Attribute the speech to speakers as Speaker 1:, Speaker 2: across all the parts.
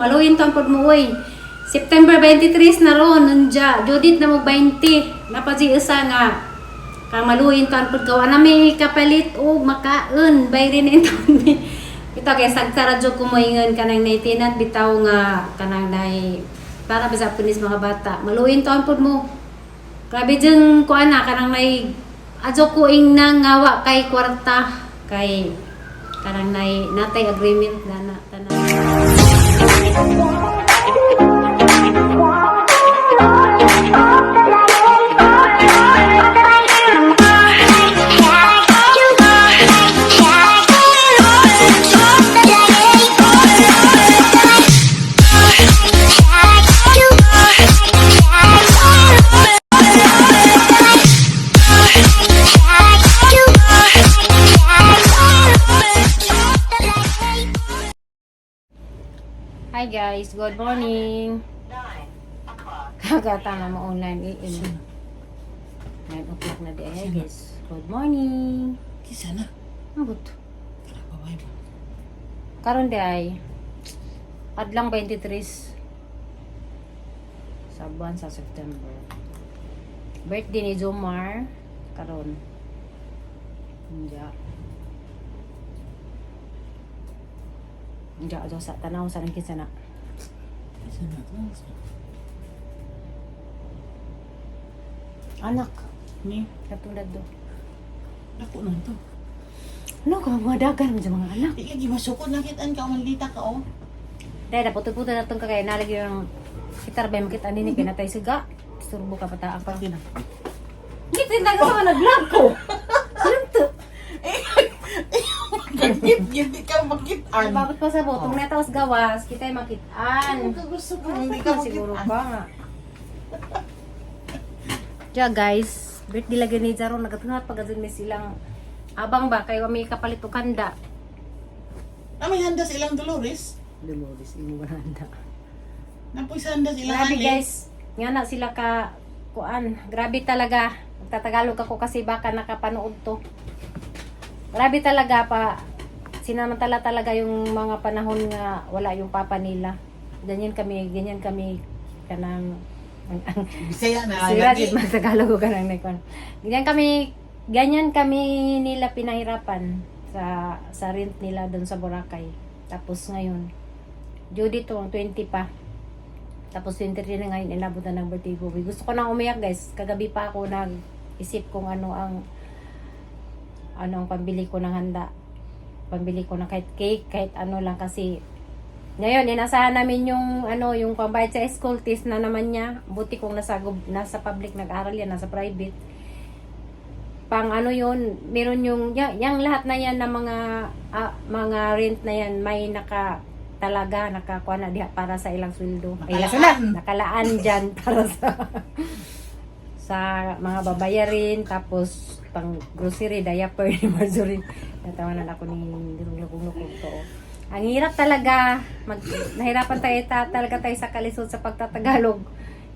Speaker 1: Maluhin to ang uy. September 23 na ron nundya. Judith na mo 20. Napaji isa nga. Kang maluhin to ang pod gawa na may kapalit o makaon. Bayrin ito. Ito kay sagsara jud ko moingon kanang naitinan bitaw nga kanang nay para ba sa punis mga bata. Maluhin to ang pod mo. Grabe dyan ko ana kanang nay adyo ko ing nangawa kay kwarta kay kanang nay natay agreement na na tanan. Hi guys, good morning. Kagata na mo online iin. 9 o'clock na di ay guys. Good morning.
Speaker 2: Kisa na.
Speaker 1: Ambot.
Speaker 2: Tara, babay mo.
Speaker 1: Karon di ay adlang 23 sa buwan sa September. Birthday ni Jomar karon. Hindi. Hindi ajo sa tanaw sa nang kinsa na. Anak,
Speaker 2: Ni,
Speaker 1: katulad do.
Speaker 2: ako na to.
Speaker 1: Ano ka mga dagan mo sa mga anak?
Speaker 2: Di ka gimasukod na kitaan ka, malita ka, oh.
Speaker 1: Dahil na puto-puto na itong kakaya nalagi yung kitar ba makita nini pinatay siga. Turbo ka pata ang
Speaker 2: Pati na.
Speaker 1: Kita na ka sa nag-vlog ko. Anong to?
Speaker 2: Gagit, git ka makitaan.
Speaker 1: Bakit pa sa botong na taos gawas, kita yung makitaan.
Speaker 2: Gusto ko, hindi ka
Speaker 1: siguro ba nga. Diya guys, birthday lagi ni Jaro, nagatunat pag may silang abang ba, kayo may kapalit o kanda.
Speaker 2: Ah, may handa silang Dolores.
Speaker 1: Dolores, imo handa.
Speaker 2: Napoy sa handa silang
Speaker 1: Grabe guys, nga na sila ka kuan. Grabe talaga. Magtatagalog ako kasi baka nakapanood to. Grabe talaga pa. Sinamantala talaga yung mga panahon nga wala yung papa nila. Ganyan kami, ganyan kami kanang ang, ang
Speaker 2: Bisaya na.
Speaker 1: sira
Speaker 2: lagi.
Speaker 1: din magtagalog ko kanang nekon. Ganyan kami, ganyan kami nila pinahirapan sa sa rent nila doon sa Boracay. Tapos ngayon, Judy to, 20 pa. Tapos 23 na ngayon, inabot na ng birthday ko. Gusto ko nang umiyak guys. Kagabi pa ako nag-isip kung ano ang ano ang pambili ko ng handa. Pambili ko ng kahit cake, kahit ano lang kasi ngayon, inasahan namin yung ano, yung pambayad sa school fees na naman niya. Buti kung nasa nasa public nag-aral yan, nasa private. Pang ano yun, meron yung yang, yang lahat na yan na mga ah, mga rent na yan may naka talaga nakakuha na diha para sa ilang sweldo. Ay,
Speaker 2: Nakalaan.
Speaker 1: sila, nakalaan dyan para sa sa mga babayarin tapos pang grocery, diaper ni Marjorie. Natawanan ako ni Lukong-Lukong to. Ang hirap talaga. Mag, nahirapan tayo ta, talaga tayo sa kalisod sa pagtatagalog.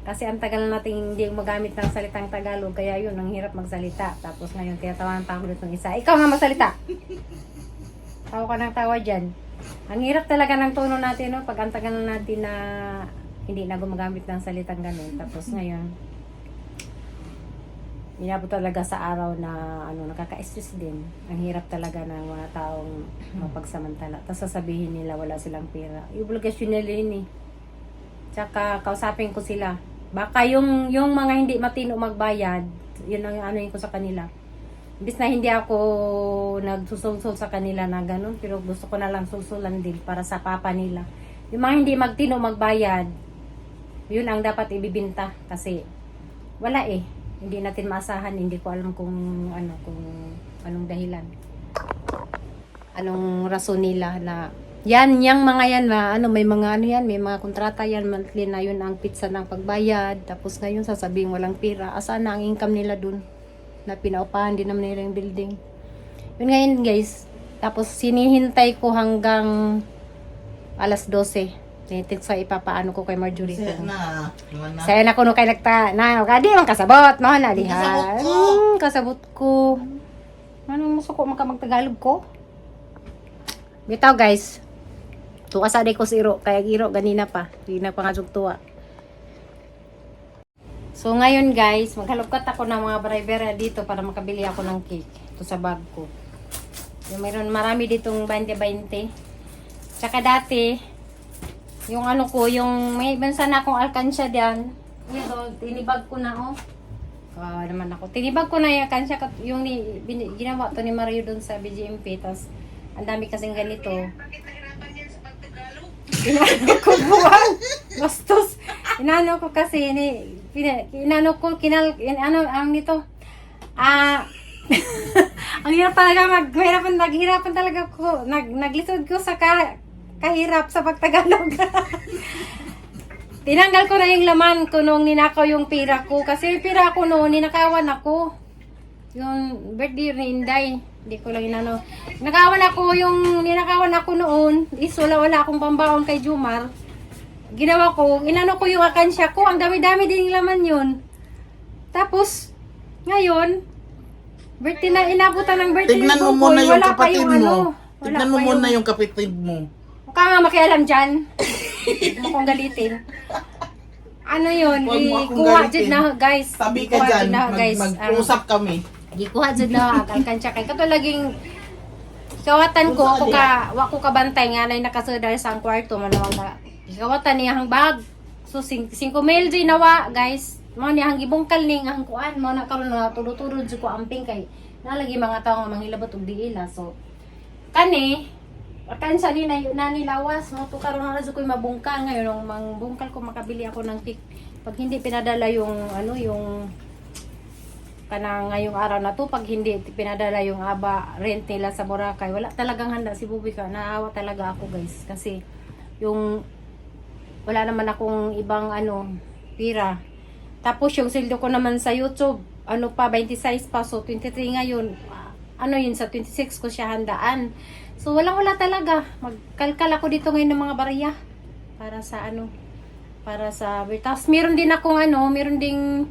Speaker 1: Kasi ang tagal na natin hindi magamit ng salitang Tagalog. Kaya yun, ang hirap magsalita. Tapos ngayon, tinatawanan pa ako nitong isa. Ikaw nga magsalita. Tawa ka ng tawa dyan. Ang hirap talaga ng tono natin, no? Pag ang tagal na natin na hindi na gumagamit ng salitang ganun. Tapos ngayon, inabot talaga sa araw na ano nakaka-stress din. Ang hirap talaga ng mga taong mapagsamantala. Tapos sasabihin nila wala silang pera. Yung obligasyon nila yun eh. Tsaka kausapin ko sila. Baka yung yung mga hindi matino magbayad, yun ang ano ko sa kanila. Imbis na hindi ako nagsusulsul sa kanila na ganun, pero gusto ko na lang sulsulan din para sa papa nila. Yung mga hindi magtino magbayad, yun ang dapat ibibinta kasi wala eh. Hindi natin maasahan, hindi ko alam kung ano, kung anong dahilan. Anong rason nila na yan, yang mga yan na ano, may mga ano yan, may mga kontrata yan, monthly na yun ang pizza ng pagbayad. Tapos ngayon sasabihin walang pira. Asaan na ang income nila dun? Na pinaupahan din naman nila yung building. Yun ngayon guys. Tapos sinihintay ko hanggang alas 12. Tinitik sa ipapaano ko kay Marjorie.
Speaker 2: Bisaya
Speaker 1: kung-
Speaker 2: na. Na.
Speaker 1: Na kuno kay nagta na kadi man kasabot mo na diha.
Speaker 2: Kasabot ko.
Speaker 1: Hmm, kasabot ko. Ano mo suko man ka magtagalog ko? Bitaw guys. Tuwa sa ko si Iro, kaya Iro ganina pa. Hindi na pa nga tuwa. So ngayon guys, maghalugkat ako ng mga baribera dito para makabili ako ng cake. Ito sa bag ko. Yung mayroon marami ditong 20-20. Tsaka dati, yung ano ko, yung may bansa na akong alkansya diyan. Ito, tinibag ko na oh. Kawawa naman ako. Tinibag ko na yung alkansya, yung ni, bin, ginawa to ni Mario doon sa BGMP. Tapos, ang dami kasing ganito. Inano ko buwan. Bastos. Inano ko kasi ni inano ko kinal in, ano ang nito. Ah ang hirap talaga mag mahirapan naghirapan talaga ko nag naglisod ko sa ka, kahirap sa pagtagalog. Tinanggal ko na yung laman ko nung ninakaw yung pira ko kasi yung pira ko noon ninakawan ako. Yung birthday ni Inday. Hindi ko lang inano. Nakawan ako yung ninakawan ako noon. Is wala wala akong pambaon kay Jumar. Ginawa ko, inano ko yung akansya ko. Ang dami-dami din yung laman yun. Tapos, ngayon, birthday na inabutan ng birthday
Speaker 2: Tignan mo muna yung
Speaker 1: Wala pa
Speaker 2: kapatid
Speaker 1: yung
Speaker 2: mo.
Speaker 1: ano. Wala
Speaker 2: Tignan mo
Speaker 1: pa
Speaker 2: muna yung kapatid mo.
Speaker 1: Huwag ka nga makialam dyan. Huwag kong galitin. Ano yun?
Speaker 2: Huwag mo akong
Speaker 1: Ikuha
Speaker 2: galitin.
Speaker 1: dyan na, guys.
Speaker 2: Tabi ka
Speaker 1: Ikuha
Speaker 2: dyan.
Speaker 1: dyan na,
Speaker 2: Mag,
Speaker 1: guys.
Speaker 2: mag-usap kami.
Speaker 1: Gikuha dyan na alkansya kay kato laging kawatan ko ako ka wa ko kabantay nga nay nakasud dahil sa ang kwarto manawag na kawatan niya ang bag so 5 mil di nawa guys mo niya ang gibungkal ni nga ang kuan mo na karon na tudo-tudo jud ko amping kay nalagi mga tawo nga manghilabot og diila so kani Akan sa ni na nani lawas mo to karon na jud ko'y mabungkal ngayon ang mangbungkal ko makabili ako ng cake. Pag hindi pinadala yung ano yung kana ngayong araw na to pag hindi pinadala yung aba rent nila sa Boracay wala talagang handa si Bubi ka. Naawa talaga ako guys. Kasi yung wala naman akong ibang ano pira. Tapos yung sildo ko naman sa YouTube ano pa 26 pa. So 23 ngayon. Ano yun? Sa 26 ko siya handaan so walang wala talaga magkalkal ako dito ngayon ng mga barya para sa ano para sa tapos meron din akong ano meron ding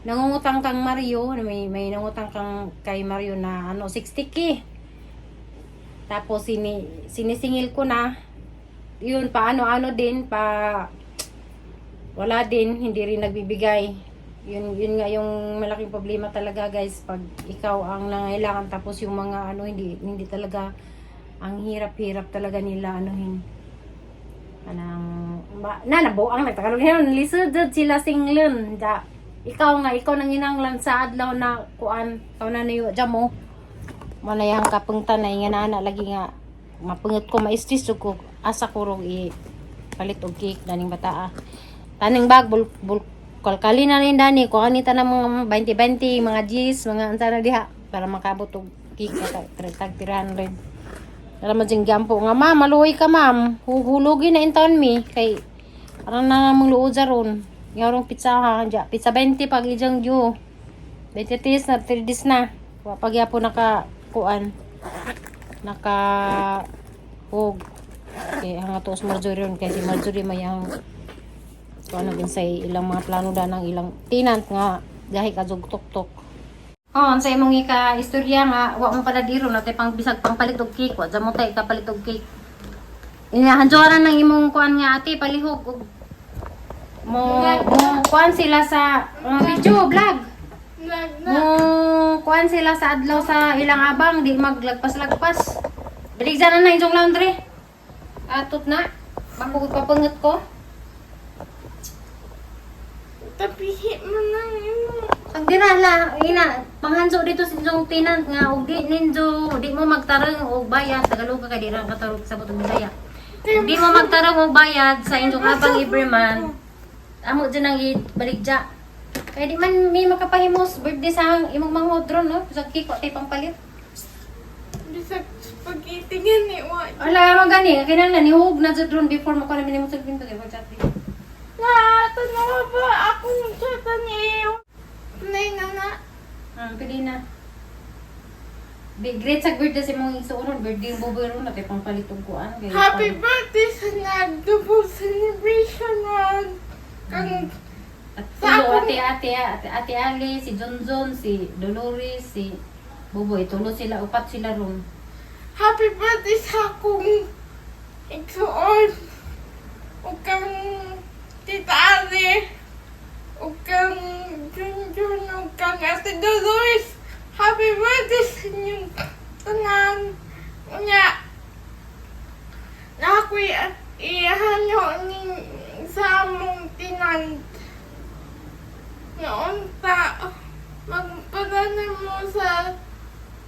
Speaker 1: nangungutang kang Mario, may may nangutang kang kay Mario na ano 60k. Tapos sini sinisingil ko na yun pa ano-ano din pa wala din, hindi rin nagbibigay. Yun yun nga yung malaking problema talaga guys pag ikaw ang nangailangan tapos yung mga ano hindi hindi talaga ang hirap-hirap talaga nila anuhin kanang ba, na nabuang nagtagalog yan lisod sila singlen da ikaw nga ikaw nang inanglan sa adlaw na kuan ikaw na niyo mo. Manayang kapeng tanay nga nana lagi nga mapungot ko maistis ko asa ko rong i palit og cake daning bataa taning bag bul, bul kalkali na rin dani ko kanita na mga 20-20 mga G's mga ansa na diha para makabot og cake na tag 300 Alam mo dyan gampo nga, ma'am, maluoy ka, ma'am. Huhulugin na in town mi. Kay, parang na mong luod sa ron. Nga pizza ha, dya. Pizza 20 pag ijang dyo. 20 tis na, 3 dis na. Pag yapo naka, kuan. Naka, hug. Okay, hanga to sa Marjorie ron. Kaya si Marjorie may ang, kuan na say ilang mga plano da ng ilang tinant nga. Dahil ka tuk-tuk. Oh, sa imong ika istorya nga wa mo pala diro na tay pang bisag pang palit og cake, wa mo tay ka palit og cake. Inahanjoran ng imong kuan nga ate palihog og mo mo kuan sila sa uh, video vlog. Mo kuan sila sa adlaw sa ilang abang di maglagpas-lagpas. Biligsan na na inyong laundry. Atot na. Makugod papungot ko.
Speaker 3: Tapihi mo na yun.
Speaker 1: Ang dinala, ina, panghanso dito sa inyong tinant nga, ug di ninjo, di mo magtarong og bayad, Tagalog ka di ra katarog sa butong Bisaya. Di mo magtarong og bayad sa inyong abang every month. Amo dyan ang baligja. Kaya di man may makapahimos birthday sa imong mangodron, no? Sa kiko, tay pangpalit.
Speaker 3: Bisag spaghetti nga ni Wa.
Speaker 1: Wala, mo gani, kailan na, nihug na dyan ron before mo ko na minimum sa pinto, kaya mag-chat
Speaker 3: Na, tanawa ba akong chata niyo? Nay na na.
Speaker 1: Ah, pili na. Big great sa birthday si mong isuuron, birthday yung buboy ron, tay pangpalit og kuan. kaya
Speaker 3: Happy birthday sa nag-double celebration na. Kang
Speaker 1: At
Speaker 3: Sa
Speaker 1: tulo, ate, ate, ate, ate Ali, si Junjun, si Dolores, si Buboy. Tulo sila, upat sila ron.
Speaker 3: happy birthday sa akong igsuon. Huwag kang tita Ari. Huwag kang Junjun. Huwag kang Ate Dolores. Happy birthday sa inyong tanan. Unya, na ako'y ihanyo ni sa among tinan. Noon pa, magpadala mo sa...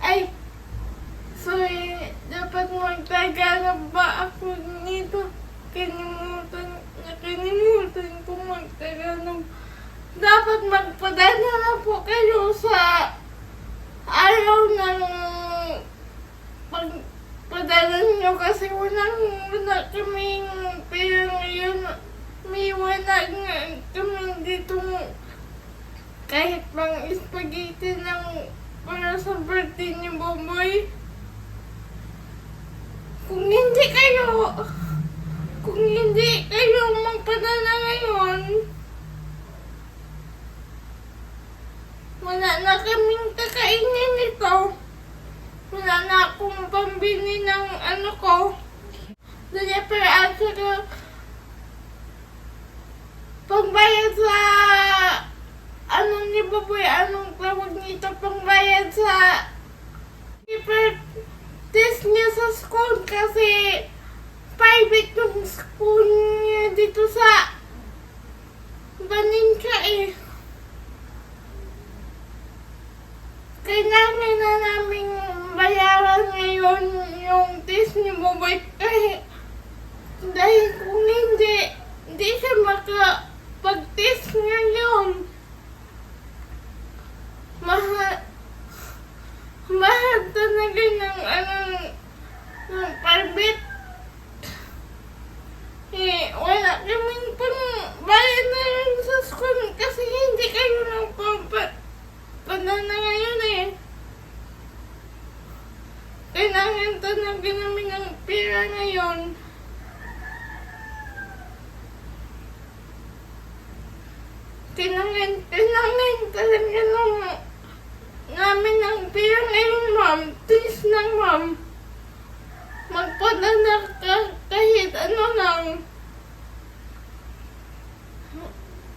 Speaker 3: Ay, sorry, dapat magtagalog ba ako nito? Kinimutan, nakinimutan ko magtagalog. Dapat magpadala na po kayo sa araw ng pagpadala nyo kasi walang wala kaming pera ngayon. May wala nga kami dito kahit pang spaghetti ng para sa birthday ni Boboy. Kung hindi kayo, kung hindi kayo magpadala ngayon, wala na kaming kakainin nito. Wala na akong pambili ng ano ko. Dali para at saka pagbayad sa ano ni Baboy, anong tawag nito pangbayad sa paper test niya sa school kasi private yung school niya dito sa Baninka eh. Kailangan na namin bayaran ngayon yung test ni Baboy kahit dahil kung hindi, hindi siya makapag-test ngayon. Mahal, mahal talaga ng ano, ng private. Eh, wala kaming pang bayad na yun sa school kasi hindi kayo nang pampa, panana ngayon eh. Kailangan talaga namin ng pera ngayon. Kailangan, kailangan talaga ng namin ng pera ngayon, ma'am. Please lang, ma'am. Magpadala ka kahit ano lang.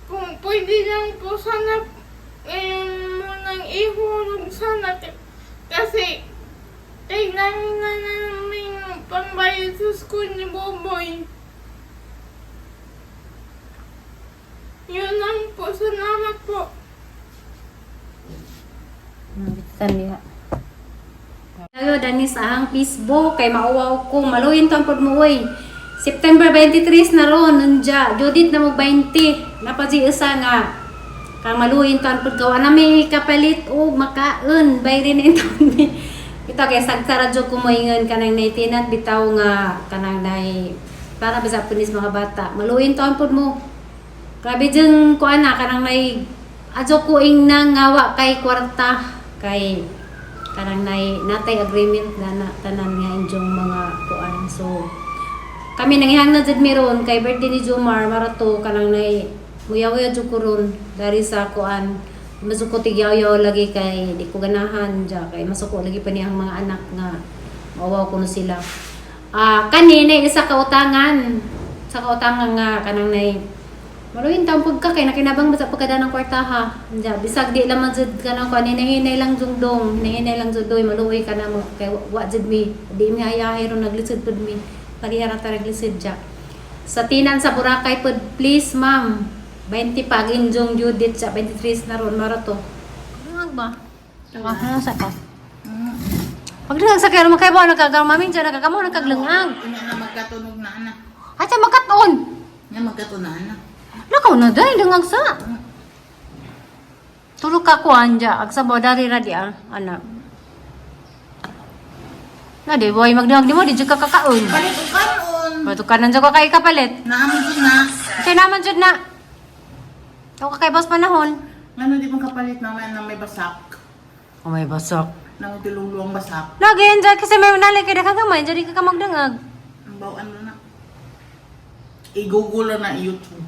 Speaker 3: Kung pwede lang po sana ngayon mo nang ihulog sana kasi kailangan na namin pambayad sa school ni Boboy. Yun lang po. Salamat po.
Speaker 1: Nabitan niya. Ayo dani sa ahang Facebook kay mauwaw ko maluyin to ang pudmuoy. September 23 na ron nundya Judith na mo 20 napaji isa nga kang maluyin to ang pudgawa na may kapalit o makaon bayri na ito ni ito kay sagsara jud ko moingon kanang naitinat bitaw nga kanang nay para bisa punis mga bata maluyin to ang pudmo Grabe dyan ko ana kanang may adyo ko ing nang ngawa kay kwarta kay kanang nay natay agreement na na tanan nga injong mga kuan. So kami nangihang na jud meron kay birthday ni Jomar marato kanang nay muyaw-yaw jud ko dari sa kuan masuko tigyaw-yaw lagi kay di ko ganahan ja kay masuko lagi pa niyang mga anak nga mawaw ko na sila ah kanina isa ka utangan sa kautangan nga kanang nay Maluhin taong pagka kay nakinabang sa pagkada ng kwarta ha. Diya, bisag di lang jud ka nang kuan hinahinay lang jung dong, hinahinay lang jud doy maluoy ka na mo kay wa- jud mi. Di mi ayahay ron naglisod pud mi. Parihara ta naglisod ja. Sa tinan sa Boracay pud please ma'am. 20 pag injong Judith sa 23 na ron marato. Ano ba? Ah, sa ka. Pag lang sa kaya makay ba nagkagamamin dyan, nagkagamo, nagkaglangag.
Speaker 2: Ina na magkatunog na ana.
Speaker 1: Ay, siya magkaton.
Speaker 2: Nga magkatunog na ana.
Speaker 1: Lakaw na dahil dangag sa. Tulog ka ko anja, ag sa bodari ra di ah, anak. Na di boy magdangag di mo di jud ka kakaon.
Speaker 2: Palit o karon.
Speaker 1: Bato ka nang ko kay kapalit.
Speaker 2: Naamin din na.
Speaker 1: Kay naman jud na. Taw ka kay boss panahon.
Speaker 2: Ngano di mong kapalit na may basak.
Speaker 1: Oh may basok.
Speaker 2: Nang tiluluang basak.
Speaker 1: Lagi enjoy kasi may nalay kay daghang gamay, jadi ka ka magdangag.
Speaker 2: Ang bawaan mo na. I-google na na YouTube.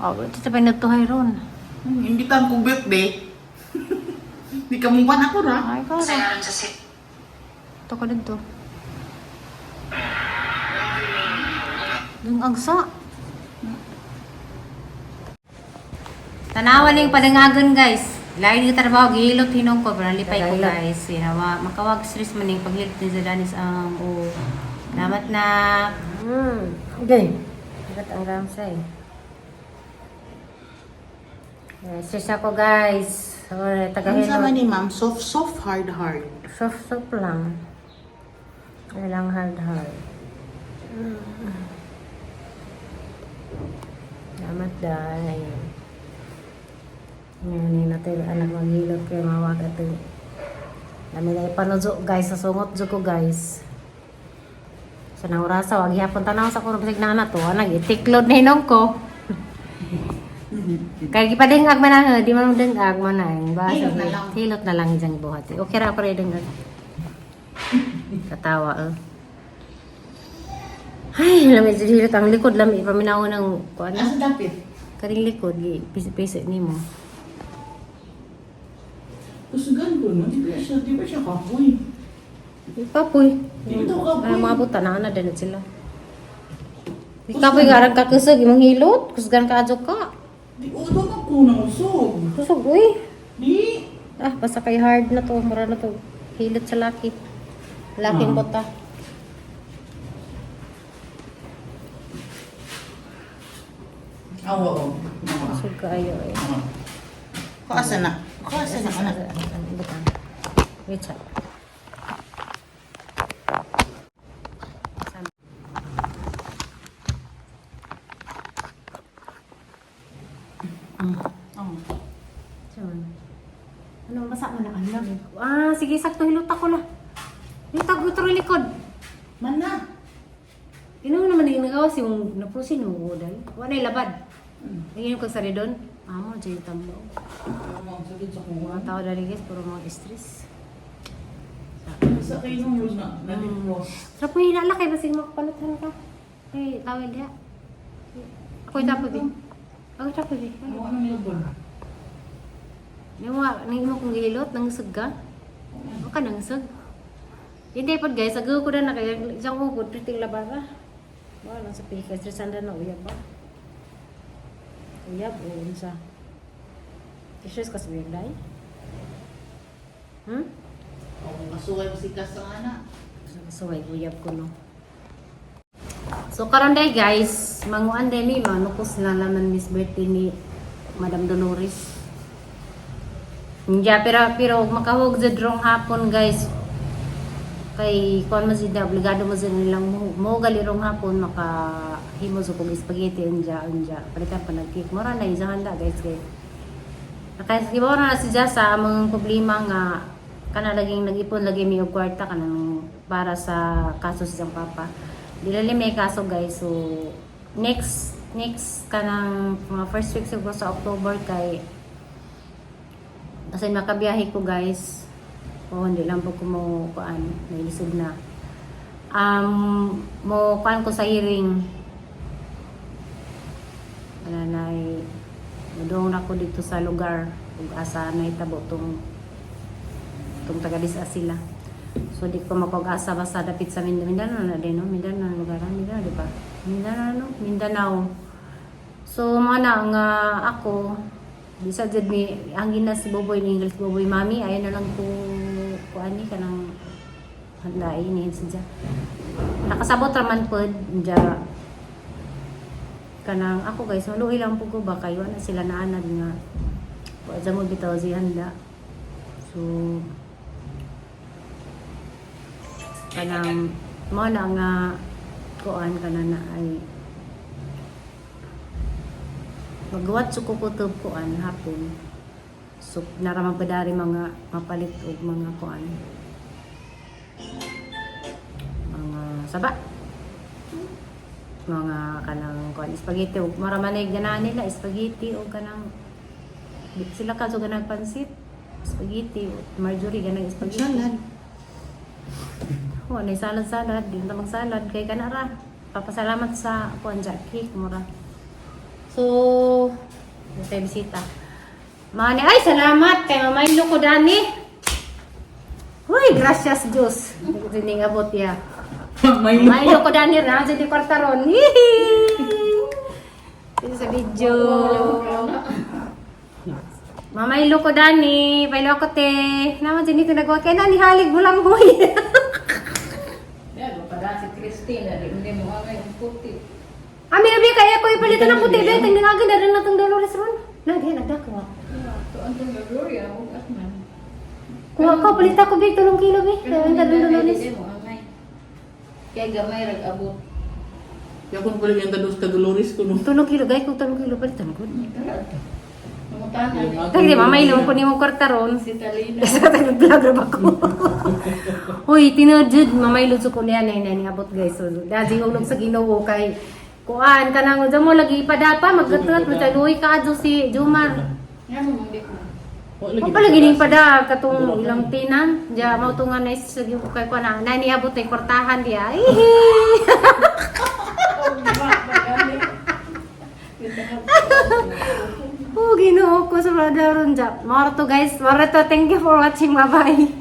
Speaker 1: Oh, dito pa nagtuhay ron.
Speaker 2: Hmm, hindi ka ang kubit, be. Hindi ka mong ako ra.
Speaker 1: Ay, ko. Ito ko dito. Yung agsa. Tanawan yung padangagan guys. Lain yung trabaho, gihilot hinong ko, pero lipay ko guys. Hinawa, makawag stress man yung paghilot ni Zadanis ang o. Salamat na. Hmm. Okay. Bagat ang ramsay. Eh, stress ako guys. Sorry,
Speaker 2: Ano sa
Speaker 1: taga-hilot.
Speaker 2: ni ma'am? Soft, soft, hard, hard.
Speaker 1: Soft soap lang. Walang hard hard. Salamat dahil. Ngayon ni natin anak maghilot kayo mawag ito. Dami na ipanudyo guys sa sungot dyo ko guys. Sa nang orasa, wag hapon tanaw sa kuno bisig na to. Anag itiklod na hinong ko. Kaya gipadingag man na, di man dingag man na. Basa,
Speaker 2: Hilot na lang.
Speaker 1: Hilot na lang dyan buhat. Okay ra pa rin dingag. Katawa eh. Ay, lamig sa hilot ang likod lamig paminaw ng kuan.
Speaker 2: Asa dapit?
Speaker 1: Karing likod gi pisi-pisi nimo.
Speaker 2: Siya, di ba siya kapoy?
Speaker 1: Kapoy.
Speaker 2: Di ba ito kapoy?
Speaker 1: Ay, mga buta na na din sila. Di kapoy garang ka kusog imong hilot, kusgan ka adyo ka.
Speaker 2: Di udo na ko ng usog.
Speaker 1: Kusog uy.
Speaker 2: Di.
Speaker 1: Ah, basta kay hard na to, mura na to. Hilot sa laki. Laking
Speaker 2: Hmm.
Speaker 1: buta.
Speaker 2: Awa ko.
Speaker 1: Kusog ka ayo eh.
Speaker 2: Kaasa na? Kaasa na ka na?
Speaker 1: Wait.
Speaker 2: Oh.
Speaker 1: Saan? Ano, basa mo na alam. Ah, sige, sakto hilot ako na. Hilot ko ito likod.
Speaker 2: Man na.
Speaker 1: Ino naman yung nagawas yung napusin mo, dahil. Wala yung labad. Ngayon ko sa doon. Amo, dyan yung tambo.
Speaker 2: Ang sakit sa
Speaker 1: Mga tao dali guys, puro mga stress.
Speaker 2: Sa kayo nung yun na, na-defrost.
Speaker 1: Sarap mo hinala kay basig makapalutan ka. Eh, tawel diya. Ako yung tapo din. Ako yung tapo din.
Speaker 2: Ano anong nilabon?
Speaker 1: Yung mga, nang mo kong gihilot, nangisag ka. Ako ka nangisag. Hindi po guys, agaw ko na na kaya isang ugod, priting labara. Wala lang sa pika, stressan na na, uyab ba? Uyab, o unsa. Issues ka sa uyab dahil? Hmm?
Speaker 2: Ako kasuway mo si Kas sa anak.
Speaker 1: So, ay uyab ko no. So, karon guys, manguan day mi, manukos na naman Miss birthday ni Madam Dolores. Hindi, pero, pero makahog sa drong hapon guys. Kay kuan mo sila, obligado mo sila nilang mo, mo galirong hapon, makahimo sa kong spaghetti, unja, unja. Palitan pa nag-cake. Mura na, isang handa guys guys. Nakasigaw na si Jess sa among problema nga kana laging nag-ipon lagi mi kwarta kanang para sa kaso sa papa. Dili may kaso guys. So next next kanang mga first week siguro sa October kay kasi makabiyahe ko guys. O hindi lang po ko mo kuan, nailisod na. Um, mo kuan ko sa hearing. Wala na Doon ako dito sa lugar kung asa na itabo tong tong taga Disa sila. So di ko mapag-asa basta dapit sa Mindanao, na din, no? Mindanao ang lugar, Mindanao, di ba? Mindanao, no? Mindanao. So mga na nga ako, di sa jud mi ang gina si Boboy ni English Boboy Mami, ayon na lang ko kuan ni kanang handai ni siya. Nakasabot raman pod ja kanang ako guys maluoy lang po ko ba kayo na sila naanad nga wa mo bitaw si handa so kanang mo na nga kuan kana na ay magawat sa kukutob kuan hapon. So naramang padari mga mapalit og mga kuan. Mga saba. Mga kanang kuan spaghetti ug maramanig ganahan nila spaghetti o kanang sila ka so ganang pansit spaghetti marjorie ganang spaghetti.
Speaker 2: Salad.
Speaker 1: Oh, nay salad salad, di na magsalad kay kanara. Papasalamat sa kuan ja cake mura. So, tay bisita. Mani ay salamat kay mamaylo ko dani. Uy, gracias Diyos. Dining abot ya.
Speaker 2: May
Speaker 1: Mailo ko Dani na sa di kwarta ron. Hihi. Sa video. Mamaylo ko Dani, pailo ko te. Naman din ito nagawa kay nani halig bulang huy.
Speaker 4: Christina, di hindi mo amay ang puti.
Speaker 1: Ami na bi kaya ko ipalito ng puti be tingnan nga na rin natong Dolores ron. Na di nagdako.
Speaker 4: To ang tong Gloria, huwag at man.
Speaker 1: Kuha ka palita ko bi tulong kilo bi. Kaya ang dalong Dolores.
Speaker 4: Kaya gamay rag abot.
Speaker 2: Kaya kung pala yung tados ka Dolores ko no.
Speaker 1: Tulong kilo guys kung tulong kilo palitan ko.
Speaker 4: Namutanan
Speaker 1: Dagdi mamaylo ko nimo kwarta ron.
Speaker 4: Si Talina.
Speaker 1: Sa tayo vlog ra ba ko. Hoy, tinudjud mamaylo sa ko niya nay nay abot guys. So, dadi hulog sa Ginoo kay kuan kanang unsa mo lagi padapa maggatrat mo taluy ka adto si Jumar.
Speaker 4: Yan mo mong di ko.
Speaker 1: Mo pala gining pada katong ilang tinan. Diya mao tunga na sa gyud kay kuan na nani abot ay kwartahan diya. Ihi. Oh, ginoo ko sa brother ron Maro to guys. Maro to. Thank you for watching. Bye-bye.